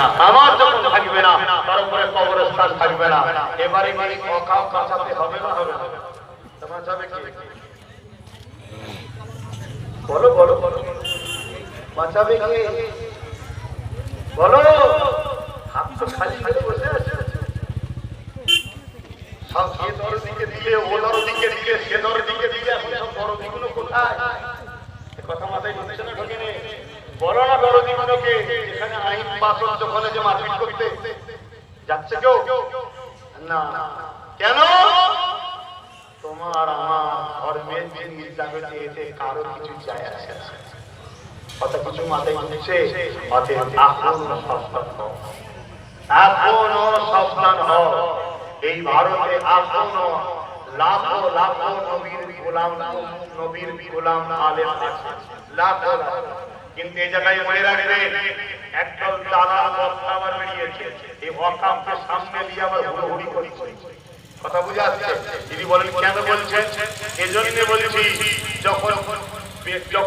না। আমার যখন থাকবে না, তার উপরে কবরস্থান থাকবে না। এবারে কি অকাও কাঁচাতে হবে না হবে না? বলো বলো বলো। বাঁচাবে বলো। হাত তো খালি খালি বসে আছে। সব সে দর দিকে দিলে, ও দিকে দিলে, সে দর দিকে দিলে, এখন সব দরদিগুলো কোথায়? কথা মাথায়? বলো না দরদিগুলোকে এখানে আইন পাস হচ্ছে যে মারপিট করতে, যাচ্ছে কেউ? না। কেন? তোমার আমার ধর্মের জিনিস জাগতে এতে কারও কিছু যায় আসে। কত কিছু মাথায় ঢুকছে অতএব সাবধান হও। এখনও সাবধান হও। এই ভারতে এখনও লাখো লাখো নবীর গোলাম নবীর গোলাম আলেম আছে। লাখো লাখো। কিন্তু এই জায়গায় মনে রাখবে, একদল দাদা বস্তা আবার বেরিয়েছে। এই অকামকে সামনে দিয়ে আবার হুড়োহুড়ি করছে। কথা বুঝে আসছে তিনি বলেন, কেন বলছেন? এজন্য বলছি, যখন যখন